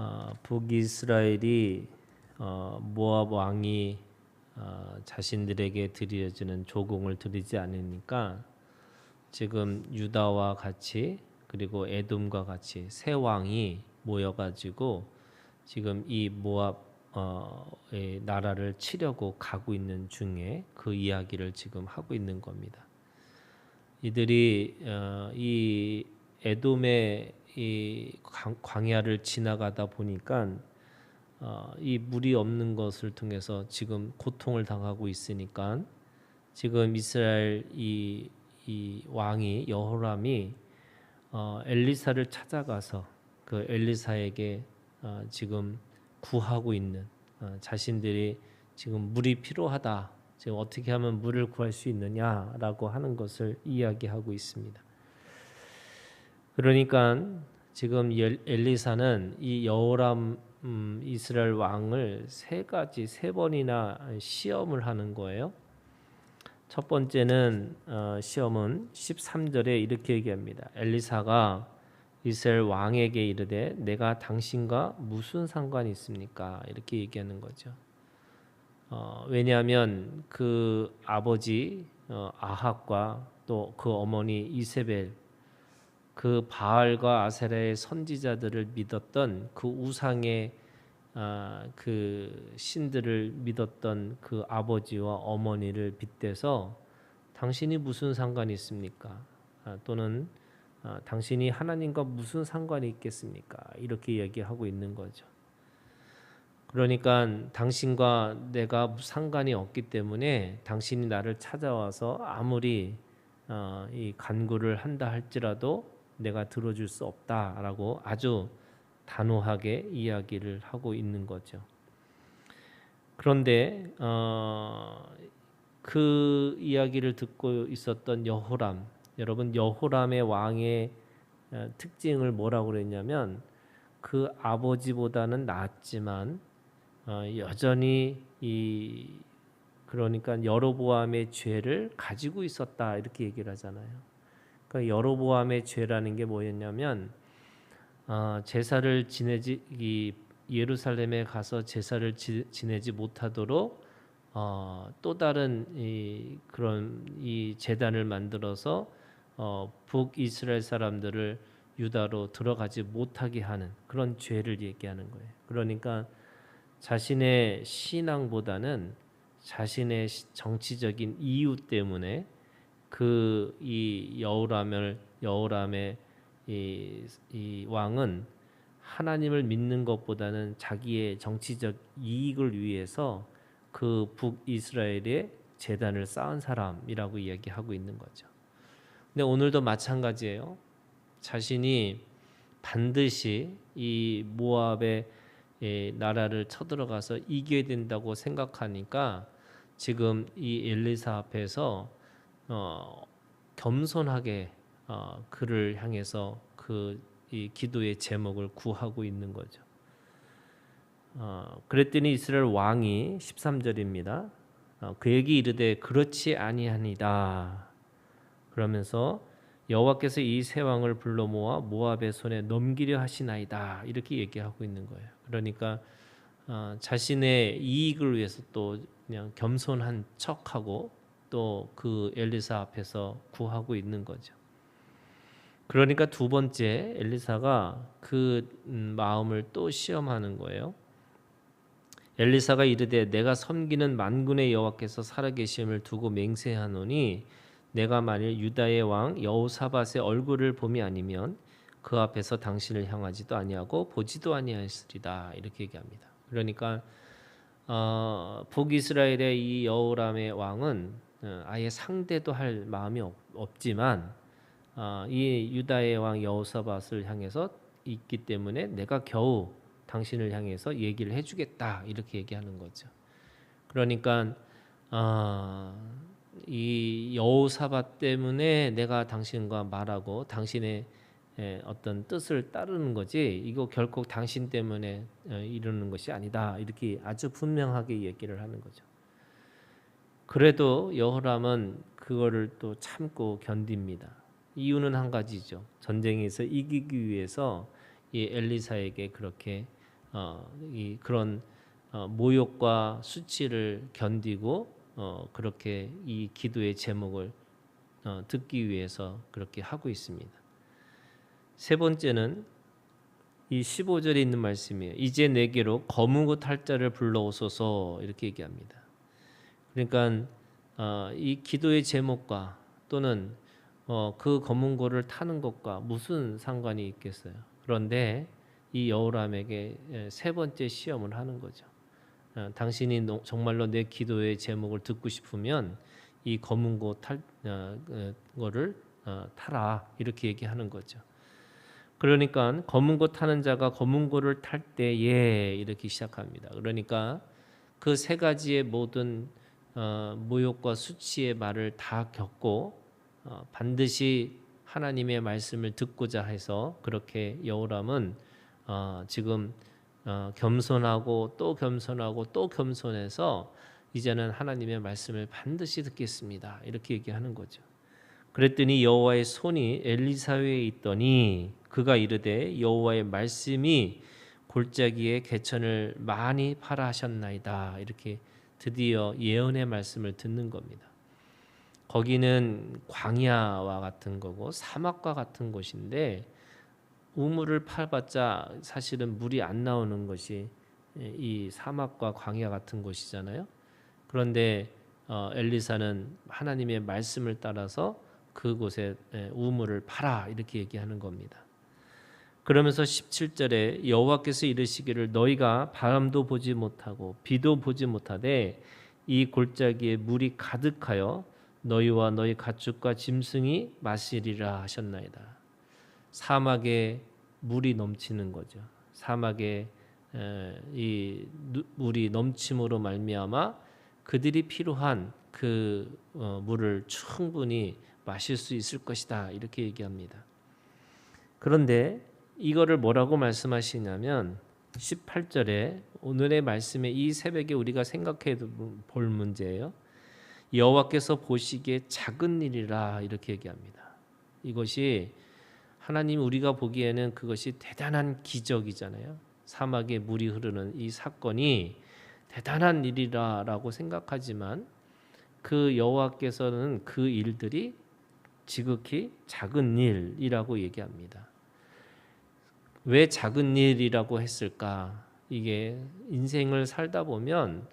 어, 북이스라엘이 어, 모압 왕이 어, 자신들에게 드려지는 조공을 드리지 않으니까 지금 유다와 같이 그리고 에돔과 같이 세 왕이 모여가지고 지금 이 모압 의 나라를 치려고 가고 있는 중에 그 이야기를 지금 하고 있는 겁니다. 이들이 어, 이 에돔의 이 광야를 지나가다 보니까 어, 이 물이 없는 것을 통해서 지금 고통을 당하고 있으니까 지금 이스라엘 이, 이 왕이 여호람이 어, 엘리사를 찾아가서 그 엘리사에게 어, 지금 구하고 있는 어, 자신들이 지금 물이 필요하다. 지금 어떻게 하면 물을 구할 수 있느냐라고 하는 것을 이야기하고 있습니다. 그러니까 지금 엘리사는 이 여호람 음, 이스라엘 왕을 세 가지 세 번이나 시험을 하는 거예요. 첫 번째는 어, 시험은 13절에 이렇게 얘기합니다. 엘리사가 이스라엘 왕에게 이르되 내가 당신과 무슨 상관이 있습니까? 이렇게 얘기하는 거죠. 어, 왜냐하면 그 아버지 어, 아합과 또 그 어머니 이세벨 그 바알과 아세라의 선지자들을 믿었던 그 우상의 아, 그 신들을 믿었던 그 아버지와 어머니를 빗대서 당신이 무슨 상관이 있습니까? 아, 또는 아, 당신이 하나님과 무슨 상관이 있겠습니까? 이렇게 얘기하고 있는 거죠. 그러니까 당신과 내가 상관이 없기 때문에 당신이 나를 찾아와서 아무리 어, 이 간구를 한다 할지라도 내가 들어줄 수 없다라고 아주 단호하게 이야기를 하고 있는 거죠. 그런데 어, 그 이야기를 듣고 있었던 여호람, 여러분 여호람의 왕의 어, 특징을 뭐라고 그랬냐면 그 아버지보다는 낫지만 어, 여전히 이 그러니까 여로보암의 죄를 가지고 있었다 이렇게 얘기를 하잖아요. 그러니까 여로보암의 죄라는 게 뭐였냐면 어, 제사를 지내지 이 예루살렘에 가서 제사를 지, 내지 못하도록 어, 또 다른 이, 그런 이 재단을 만들어서 어, 북이스라엘 사람들을 유다로 들어가지 못하게 하는 그런 죄를 얘기하는 거예요. 그러니까 자신의 신앙보다는 자신의 정치적인 이유 때문에 그 이 여호람을 여호람의 이, 이 왕은 하나님을 믿는 것보다는 자기의 정치적 이익을 위해서 그 북이스라엘의 재단을 쌓은 사람이라고 이야기하고 있는 거죠. 근데 오늘도 마찬가지예요. 자신이 반드시 이 모압의 나라를 쳐들어가서 이겨야 된다고 생각하니까 지금 이 엘리사 앞에서 어, 겸손하게 어, 그를 향해서 그 이 기도의 제목을 구하고 있는 거죠. 어, 그랬더니 이스라엘 왕이 13절입니다. 어, 그에게 이르되 그렇지 아니하니다. 그러면서 여호와께서 이 세 왕을 불러 모아 모압의 손에 넘기려 하시나이다. 이렇게 얘기하고 있는 거예요. 그러니까 어, 자신의 이익을 위해서 또 그냥 겸손한 척하고 또 그 엘리사 앞에서 구하고 있는 거죠. 그러니까 두 번째 엘리사가 그 음, 마음을 또 시험하는 거예요. 엘리사가 이르되 내가 섬기는 만군의 여호와께서 살아계심을 두고 맹세하노니 내가 만일 유다의 왕 여호사밧의 얼굴을 봄이 아니면 그 앞에서 당신을 향하지도 아니하고 보지도 아니하였으리다 이렇게 얘기합니다. 그러니까 어, 북이스라엘의 이 여호람의 왕은 어, 아예 상대도 할 마음이 없, 지만이 어, 유다의 왕 여호사밧을 향해서 있기 때문에 내가 겨우 당신을 향해서 얘기를 해주겠다 이렇게 얘기하는 거죠. 그러니까 어, 이 여호사밧 때문에 내가 당신과 말하고 당신의 어떤 뜻을 따르는 거지 이거 결코 당신 때문에 이루는 것이 아니다 이렇게 아주 분명하게 얘기를 하는 거죠. 그래도 여호람은 그거를 또 참고 견딥니다. 이유는 한 가지죠. 전쟁에서 이기기 위해서 이 엘리사에게 그렇게 어, 이 그런 어, 모욕과 수치를 견디고 어, 그렇게 이 기도의 제목을 어, 듣기 위해서 그렇게 하고 있습니다. 세 번째는 이 15절에 있는 말씀이에요. 이제 내게로 옷 할자를 불러오소서 이렇게 얘기합니다. 그러니까 어, 이 기도의 제목과 또는 어, 그 검은 고를 타는 것과 무슨 상관이 있겠어요? 그런데 이 여호람에게 예, 세 번째 시험을 하는 거죠. 어, 당신이 노, 정말로 내 기도의 제목을 듣고 싶으면 이 검은 고 탈 어, 어, 거를 어, 타라 이렇게 얘기하는 거죠. 그러니까 검은 고 타는 자가 검은 고를 탈 때에 이렇게 시작합니다. 그러니까 그 세 가지의 모든 어, 모욕과 수치의 말을 다 겪고 어, 반드시 하나님의 말씀을 듣고자 해서 그렇게 여호람은 어, 지금 어, 겸손하고 또 겸손하고 또 겸손해서 이제는 하나님의 말씀을 반드시 듣겠습니다. 이렇게 얘기하는 거죠. 그랬더니 여호와의 손이 엘리사에 있더니 그가 이르되 여호와의 말씀이 골짜기에 개천을 많이 팔아 하셨나이다. 이렇게 드디어 예언의 말씀을 듣는 겁니다. 거기는 광야와 같은 거고 사막과 같은 곳인데 우물을 파봤자 사실은 물이 안 나오는 것이 이 사막과 광야 같은 곳이잖아요. 그런데 어, 엘리사는 하나님의 말씀을 따라서 그곳에 우물을 파라 이렇게 얘기하는 겁니다. 그러면서 17절에 여호와께서 이르시기를 너희가 바람도 보지 못하고 비도 보지 못하되 이 골짜기에 물이 가득하여 너희와 너희 가축과 짐승이 마시리라 하셨나이다. 사막에 물이 넘치는 거죠. 사막에 이 물이 넘침으로 말미암아 그들이 필요한 그 어, 물을 충분히 마실 수 있을 것이다 이렇게 얘기합니다. 그런데 이거를 뭐라고 말씀하시냐면 18절에 오늘의 말씀에 이 새벽에 우리가 생각해 볼 문제예요. 여호와께서 보시기에 작은 일이라 이렇게 얘기합니다. 이것이 하나님 우리가 보기에는 그것이 대단한 기적이잖아요. 사막에 물이 흐르는 이 사건이 대단한 일이라라고 생각하지만 그 여호와께서는 그 일들이 지극히 작은 일이라고 얘기합니다. 왜 작은 일이라고 했을까? 이게 인생을 살다 보면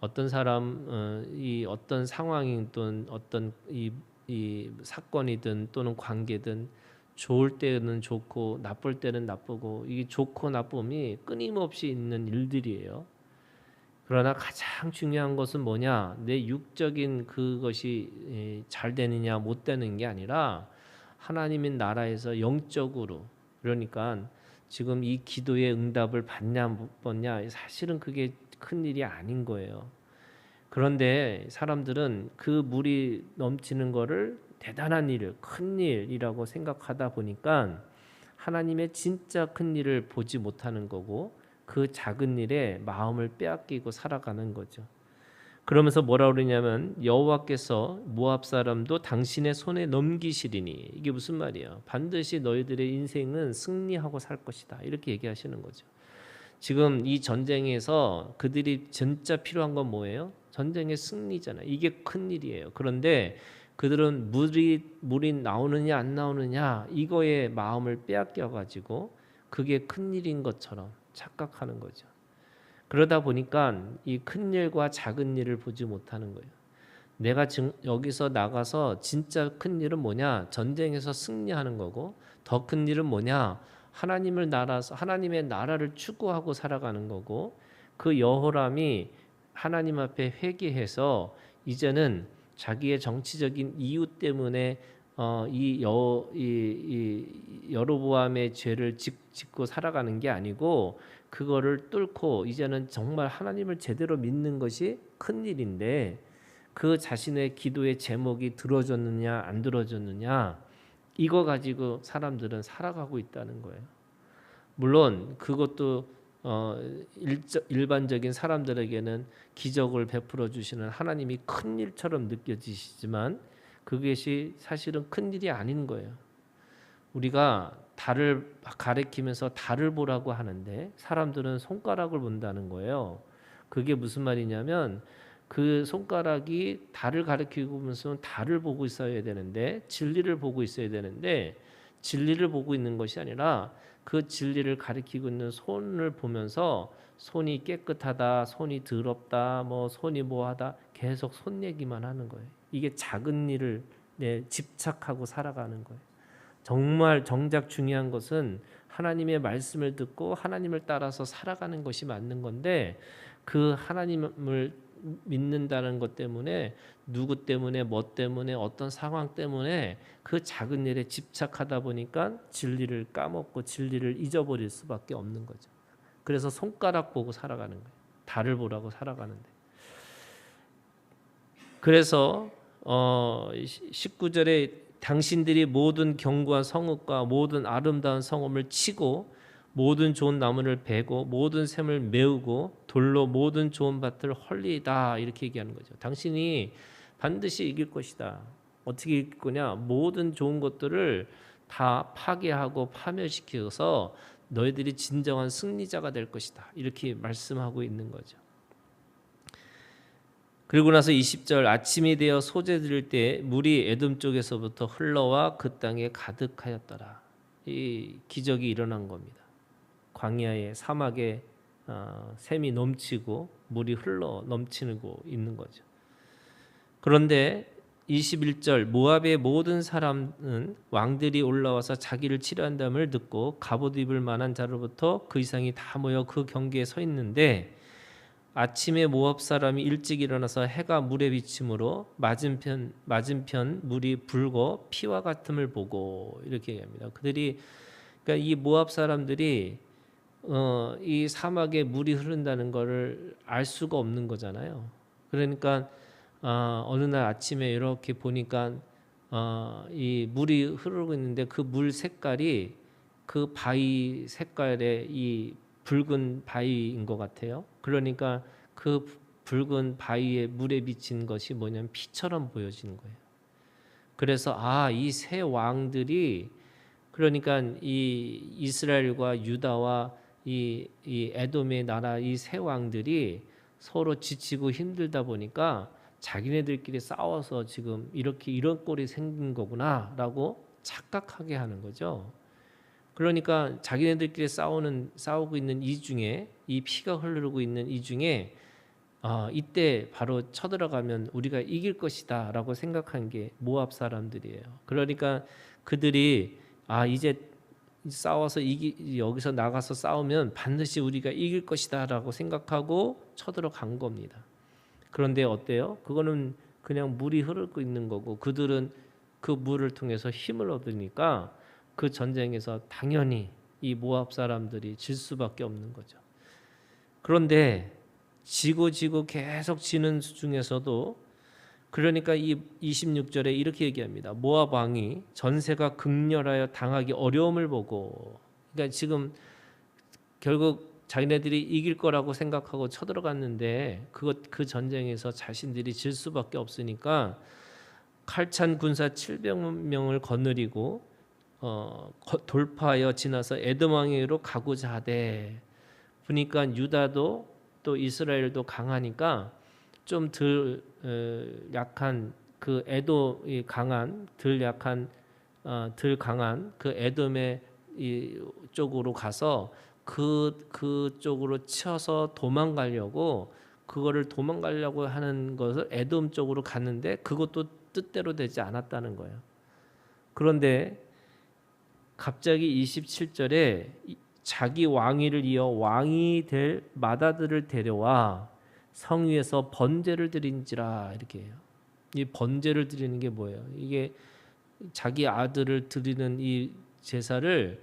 어떤 사람 어, 이 어떤 상황이든 어떤 이, 이 사건이든 또는 관계든 좋을 때는 좋고 나쁠 때는 나쁘고 이게 좋고 나쁨이 끊임없이 있는 일들이에요. 그러나 가장 중요한 것은 뭐냐? 내 육적인 그것이 잘 되느냐 못 되는 게 아니라 하나님의 나라에서 영적으로 그러니까 지금 이 기도의 응답을 받냐 못 받냐 사실은 그게 큰 일이 아닌 거예요. 그런데 사람들은 그 물이 넘치는 거를 대단한 일, 큰 일이라고 생각하다 보니까 하나님의 진짜 큰 일을 보지 못하는 거고 그 작은 일에 마음을 빼앗기고 살아가는 거죠. 그러면서 뭐라 그러냐면 여호와께서 모압 사람도 당신의 손에 넘기시리니 이게 무슨 말이에요? 반드시 너희들의 인생은 승리하고 살 것이다. 이렇게 얘기하시는 거죠. 지금 이 전쟁에서 그들이 진짜 필요한 건 뭐예요? 전쟁의 승리잖아요. 이게 큰 일이에요. 그런데 그들은 물이 물이 나오느냐 안 나오느냐 이거에 마음을 빼앗겨 가지고 그게 큰 일인 것처럼 착각하는 거죠. 그러다 보니까 이 큰 일과 작은 일을 보지 못하는 거예요. 내가 지금 여기서 나가서 진짜 큰 일은 뭐냐? 전쟁에서 승리하는 거고 더 큰 일은 뭐냐? 하나님을 나라서 하나님의 나라를 추구하고 살아가는 거고 그 여호람이 하나님 앞에 회개해서 이제는 자기의 정치적인 이유 때문에 어, 이, 여, 이, 이 여로보암의 죄를 짓고 살아가는 게 아니고 그거를 뚫고 이제는 정말 하나님을 제대로 믿는 것이 큰 일인데 그 자신의 기도의 제목이 들어졌느냐 안 들어졌느냐 이거 가지고 사람들은 살아가고 있다는 거예요. 물론 그것도 어, 일저, 일반적인 사람들에게는 기적을 베풀어 주시는 하나님이 큰 일처럼 느껴지시지만 그것이 사실은 큰 일이 아닌 거예요. 우리가 달을 가리키면서 달을 보라고 하는데 사람들은 손가락을 본다는 거예요. 그게 무슨 말이냐면 그 손가락이 달을 가리키면서 달을 보고 있어야 되는데 진리를 보고 있어야 되는데 진리를 보고 있는 것이 아니라 그 진리를 가리키고 있는 손을 보면서 손이 깨끗하다, 손이 더럽다, 뭐 손이 뭐하다 계속 손 얘기만 하는 거예요. 이게 작은 일을 네, 집착하고 살아가는 거예요. 정말 정작 중요한 것은 하나님의 말씀을 듣고 하나님을 따라서 살아가는 것이 맞는 건데 그 하나님을 믿는다는 것 때문에 누구 때문에 뭐 때문에 어떤 상황 때문에 그 작은 일에 집착하다 보니까 진리를 까먹고 진리를 잊어버릴 수밖에 없는 거죠. 그래서 손가락 보고 살아가는 거예요. 달을 보라고 살아가는데. 그래서 어 19절에 당신들이 모든 견고한 성읍과 모든 아름다운 성읍을 치고 모든 좋은 나무를 베고 모든 샘을 메우고 돌로 모든 좋은 밭을 헐리다 이렇게 얘기하는 거죠. 당신이 반드시 이길 것이다. 어떻게 이길 거냐? 모든 좋은 것들을 다 파괴하고 파멸시켜서 너희들이 진정한 승리자가 될 것이다. 이렇게 말씀하고 있는 거죠. 그리고 나서 20절 아침이 되어 소재 들을 때 물이 에돔 쪽에서부터 흘러와 그 땅에 가득하였더라. 이 기적이 일어난 겁니다. 광야의 사막에 어, 샘이 넘치고 물이 흘러 넘치고 있는 거죠. 그런데 21절 모압의 모든 사람은 왕들이 올라와서 자기를 치료한다음을 듣고 갑옷 입을 만한 자로부터 그 이상이 다 모여 그 경계에 서 있는데 아침에 모압 사람이 일찍 일어나서 해가 물에 비침으로 맞은편 맞은편 물이 붉어 피와 같음을 보고 이렇게 얘기합니다. 그들이 그러니까 이 모압 사람들이 어, 이 사막에 물이 흐른다는 것을 알 수가 없는 거잖아요. 그러니까 어, 어느 날 아침에 이렇게 보니까 어, 이 물이 흐르고 있는데 그 물 색깔이 그 바위 색깔의 이 붉은 바위인 것 같아요. 그러니까 그 붉은 바위에 물에 비친 것이 뭐냐면 피처럼 보여지는 거예요. 그래서 아, 이 세 왕들이 그러니까 이 이스라엘과 유다와 이, 이 에돔의 나라 이 세 왕들이 서로 지치고 힘들다 보니까 자기네들끼리 싸워서 지금 이렇게 이런 꼴이 생긴 거구나라고 착각하게 하는 거죠. 그러니까 자기네들끼리 싸우는 싸우고 있는 이 중에 이 피가 흐르고 있는 이 중에 어, 이때 바로 쳐들어가면 우리가 이길 것이다라고 생각한 게 모압 사람들이에요. 그러니까 그들이 아 이제 싸워서 이기 여기서 나가서 싸우면 반드시 우리가 이길 것이다라고 생각하고 쳐들어간 겁니다. 그런데 어때요? 그거는 그냥 물이 흐르고 있는 거고 그들은 그 물을 통해서 힘을 얻으니까 그 전쟁에서 당연히 이 모압 사람들이 질 수밖에 없는 거죠. 그런데 지고 지고 계속 지는 중에서도 그러니까 이 26절에 이렇게 얘기합니다. 모압 왕이 전세가 극렬하여 당하기 어려움을 보고 그러니까 지금 결국 자기네들이 이길 거라고 생각하고 쳐들어갔는데 그것 그 전쟁에서 자신들이 질 수밖에 없으니까 칼찬 군사 700명을 거느리고 어, 돌파하여 지나서 에돔 왕에게로 가고자 하되 보니까 유다도 또 이스라엘도 강하니까 좀 덜 약한 그 에돔이 강한 덜 약한 어, 덜 강한 그 에돔의 이 쪽으로 가서 그 그쪽으로 쳐서 도망가려고 그거를 도망가려고 하는 것을 에돔 쪽으로 갔는데 그것도 뜻대로 되지 않았다는 거예요. 그런데 갑자기 27절에 자기 왕위를 이어 왕이 될 마다들을 데려와 성 위에서 번제를 드린지라 이렇게 해요. 이 번제를 드리는 게 뭐예요? 이게 자기 아들을 드리는 이 제사를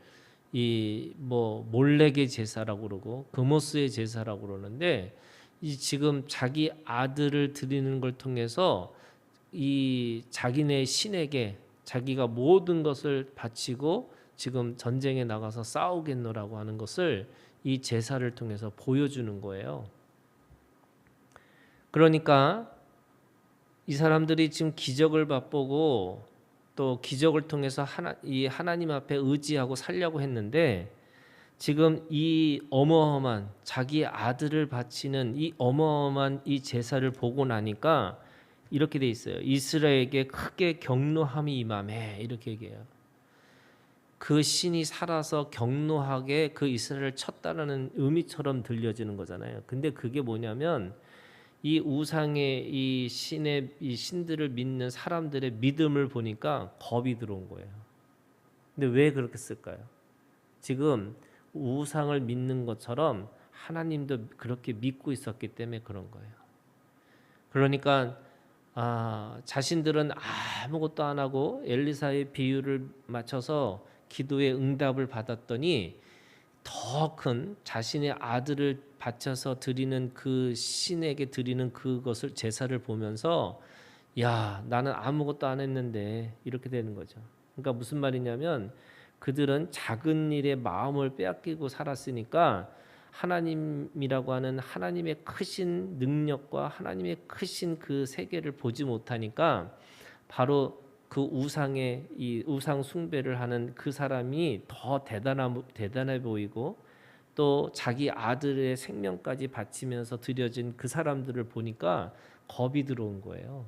이 뭐 몰래의 제사라고 그러고 금오스의 제사라고 그러는데 이 지금 자기 아들을 드리는 걸 통해서 이 자기네 신에게 자기가 모든 것을 바치고 지금 전쟁에 나가서 싸우겠노라고 하는 것을 이 제사를 통해서 보여주는 거예요. 그러니까 이 사람들이 지금 기적을 맛보고 또 기적을 통해서 하나 이 하나님 앞에 의지하고 살려고 했는데 지금 이 어마어마한 자기 아들을 바치는 이 어마어마한 이 제사를 보고 나니까 이렇게 돼 있어요. 이스라엘에게 크게 경노함이 임함해 이렇게 얘기해요. 그 신이 살아서 경노하게 그 이스라엘을 쳤다라는 의미처럼 들려지는 거잖아요. 근데 그게 뭐냐면 이 우상의 이 신의 이 신들을 믿는 사람들의 믿음을 보니까 겁이 들어온 거예요. 근데 왜 그렇게 쓸까요? 지금 우상을 믿는 것처럼 하나님도 그렇게 믿고 있었기 때문에 그런 거예요. 그러니까 아, 자신들은 아무것도 안 하고 엘리사의 비유를 맞춰서 기도의 응답을 받았더니 더 큰 자신의 아들을 바쳐서 드리는 그 신에게 드리는 그것을 제사를 보면서 야 나는 아무것도 안 했는데 이렇게 되는 거죠. 그러니까 무슨 말이냐면 그들은 작은 일에 마음을 빼앗기고 살았으니까 하나님이라고 하는 하나님의 크신 능력과 하나님의 크신 그 세계를 보지 못하니까 바로 그 우상의 이 우상 숭배를 하는 그 사람이 더 대단한 대단해 보이고 또 자기 아들의 생명까지 바치면서 드려진 그 사람들을 보니까 겁이 들어온 거예요.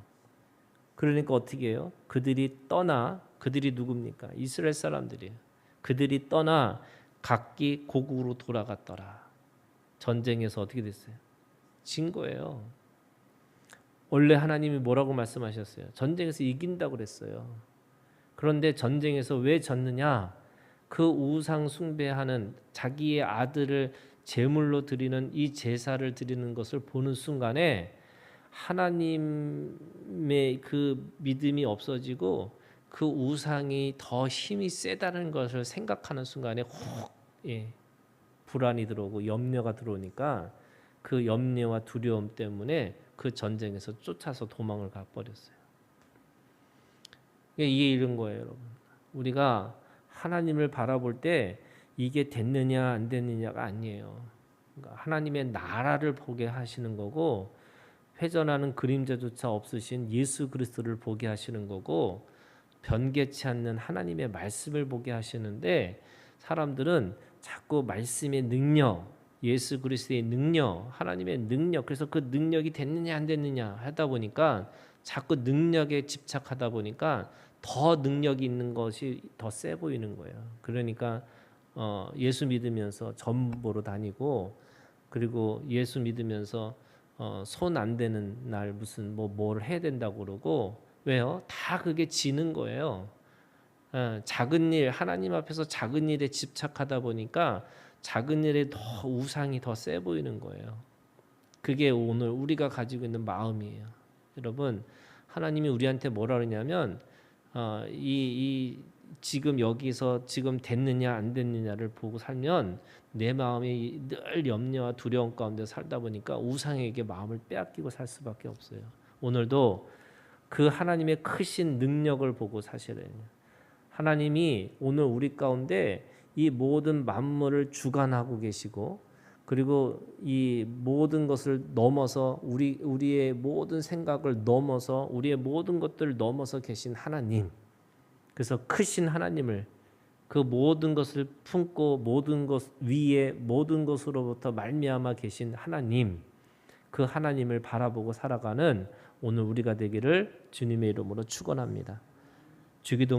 그러니까 어떻게 해요? 그들이 떠나 그들이 누굽니까? 이스라엘 사람들이에요. 그들이 떠나 각기 고국으로 돌아갔더라. 전쟁에서 어떻게 됐어요? 진 거예요. 원래 하나님이 뭐라고 말씀하셨어요? 전쟁에서 이긴다고 그랬어요. 그런데 전쟁에서 왜 졌느냐? 그 우상 숭배하는 자기의 아들을 제물로 드리는 이 제사를 드리는 것을 보는 순간에 하나님의 그 믿음이 없어지고 그 우상이 더 힘이 세다는 것을 생각하는 순간에 혹 예, 불안이 들어오고 염려가 들어오니까 그 염려와 두려움 때문에 그 전쟁에서 쫓아서 도망을 가 버렸어요. 이게 이런 거예요, 여러분. 우리가 하나님을 바라볼 때 이게 됐느냐 안 됐느냐가 아니에요. 그러니까 하나님의 나라를 보게 하시는 거고 회전하는 그림자조차 없으신 예수 그리스도를 보게 하시는 거고 변개치 않는 하나님의 말씀을 보게 하시는데 사람들은 자꾸 말씀의 능력, 예수 그리스도의 능력, 하나님의 능력, 그래서 그 능력이 됐느냐 안 됐느냐 하다 보니까 자꾸 능력에 집착하다 보니까 더 능력이 있는 것이 더 세 보이는 거예요. 그러니까 어, 예수 믿으면서 점 보러 다니고 그리고 예수 믿으면서 어, 손 안 되는 날 무슨 뭐 뭘 해야 된다고 그러고 왜요? 다 그게 지는 거예요. 어, 작은 일 하나님 앞에서 작은 일에 집착하다 보니까 작은 일에 더 우상이 더 세 보이는 거예요. 그게 오늘 우리가 가지고 있는 마음이에요. 여러분 하나님이 우리한테 뭐라 그러냐면 어, 이, 이 지금 여기서 지금 됐느냐 안 됐느냐를 보고 살면 내 마음이 늘 염려와 두려움 가운데 살다 보니까 우상에게 마음을 빼앗기고 살 수밖에 없어요. 오늘도 그 하나님의 크신 능력을 보고 돼요. 하나님이 오늘 우리 가운데 이 모든 만물을 주관하고 계시고 그리고 이 모든 것을 넘어서 우리 우리의 모든 생각을 넘어서 우리의 모든 것들을 넘어서 계신 하나님. 그래서 크신 하나님을 그 모든 것을 품고 모든 것 위에 모든 것으로부터 말미암아 계신 하나님. 그 하나님을 바라보고 살아가는 오늘 우리가 되기를 주님의 이름으로 축원합니다. 주기도